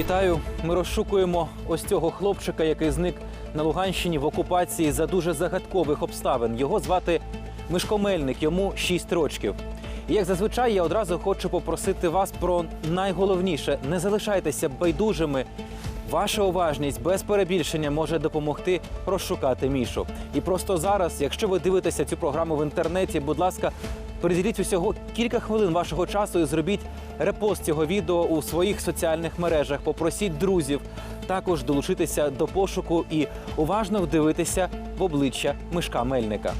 Вітаю! Ми розшукуємо ось цього хлопчика, який зник на Луганщині в окупації за дуже загадкових обставин. Його звати Мишко Мельник, йому 6 рочків. І як зазвичай, я одразу хочу попросити вас про найголовніше: не залишайтеся байдужими. Ваша уважність без перебільшення може допомогти розшукати Мішу. І просто зараз, якщо ви дивитеся цю програму в інтернеті, будь ласка, приділіть усього кілька хвилин вашого часу і зробіть репост цього відео у своїх соціальних мережах. Попросіть друзів також долучитися до пошуку і уважно вдивитися в обличчя Мишка Мельника.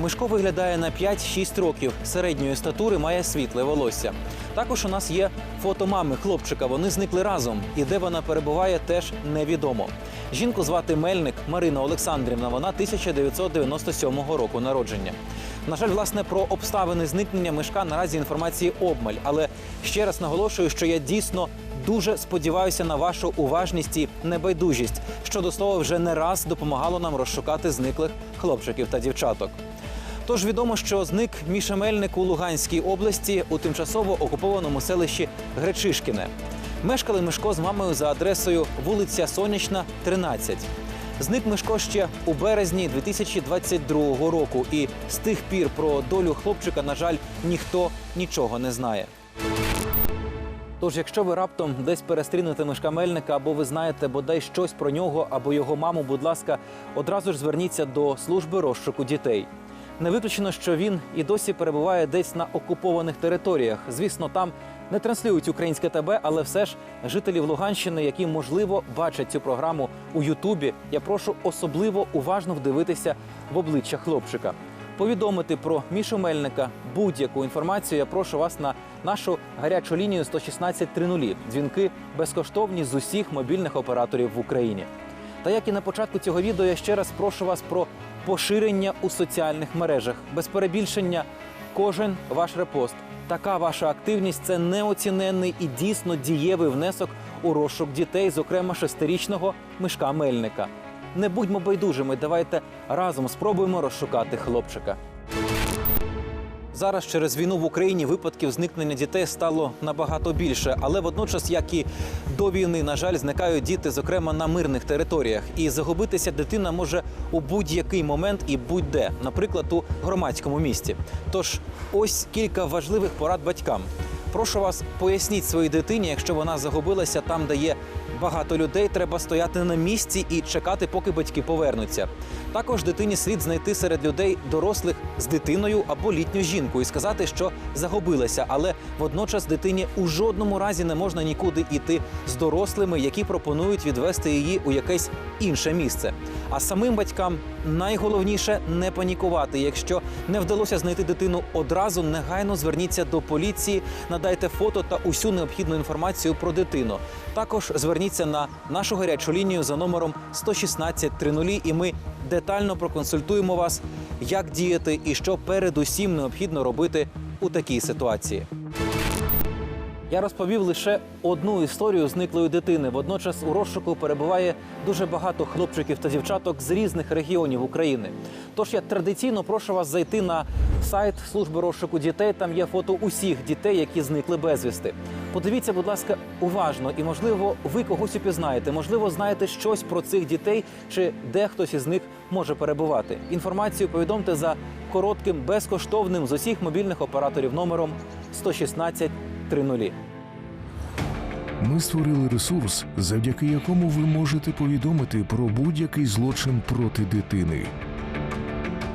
Мишко виглядає на 5-6 років. Середньої статури має світле волосся. Також у нас є фото мами хлопчика. Вони зникли разом. І де вона перебуває, теж невідомо. Жінку звати Мельник Марина Олександрівна. Вона 1997 року народження. На жаль, власне, про обставини зникнення мишка наразі інформації обмаль. Але ще раз наголошую, що я дійсно дуже сподіваюся на вашу уважність і небайдужість, що до слова вже не раз допомагало нам розшукати зниклих хлопчиків та дівчаток. Тож відомо, що зник Міша Мельник у Луганській області у тимчасово окупованому селищі Гречишкіне. Мешкали Мишко з мамою за адресою вулиця Сонячна, 13. Зник Мишко ще у березні 2022 року, і з тих пір про долю хлопчика, на жаль, ніхто нічого не знає. Тож, якщо ви раптом десь перестрінете Мишка Мельника, або ви знаєте бодай щось про нього або його маму, будь ласка, одразу ж зверніться до служби розшуку дітей. Не виключено, що він і досі перебуває десь на окупованих територіях. Звісно, там не транслюють українське ТБ, але все ж жителів Луганщини, які можливо бачать цю програму у Ютубі, я прошу особливо уважно вдивитися в обличчя хлопчика. Повідомити про Мішу Мельника будь-яку інформацію. Я прошу вас на нашу гарячу лінію 116 30. Дзвінки безкоштовні з усіх мобільних операторів в Україні. Та як і на початку цього відео, я ще раз прошу вас про поширення у соціальних мережах. Без перебільшення кожен ваш репост. Така ваша активність це неоціненний і дійсно дієвий внесок у розшук дітей, зокрема шестирічного мишка Мельника. Не будьмо байдужими, давайте разом спробуємо розшукати хлопчика. Зараз через війну в Україні випадків зникнення дітей стало набагато більше, але водночас, як і до війни, на жаль, зникають діти, зокрема на мирних територіях. І загубитися дитина може у будь-який момент і будь-де, наприклад, у громадському місті. Тож ось кілька важливих порад батькам. Прошу вас, поясніть своїй дитині, якщо вона загубилася там, де є багато людей, треба стояти на місці і чекати, поки батьки повернуться. Також дитині слід знайти серед людей дорослих з дитиною або літню жінку і сказати, що загубилася, але водночас дитині у жодному разі не можна нікуди йти з дорослими, які пропонують відвести її у якесь інше місце. А самим батькам найголовніше не панікувати. Якщо не вдалося знайти дитину одразу, негайно зверніться до поліції, надайте фото та усю необхідну інформацію про дитину. Також зверніться на нашу гарячу лінію за номером 116 30 і ми детально проконсультуємо вас, як діяти і що передусім необхідно робити у такій ситуації. Я розповів лише одну історію зниклої дитини. Водночас у розшуку перебуває дуже багато хлопчиків та дівчаток з різних регіонів України. Тож я традиційно прошу вас зайти на сайт служби розшуку дітей. Там є фото усіх дітей, які зникли безвісти. Подивіться, будь ласка, уважно, і можливо, ви когось упізнаєте. Можливо, знаєте щось про цих дітей, чи де хтось із них може перебувати. Інформацію повідомте за коротким, безкоштовним з усіх мобільних операторів номером 116 30. Ми створили ресурс, завдяки якому ви можете повідомити про будь-який злочин проти дитини.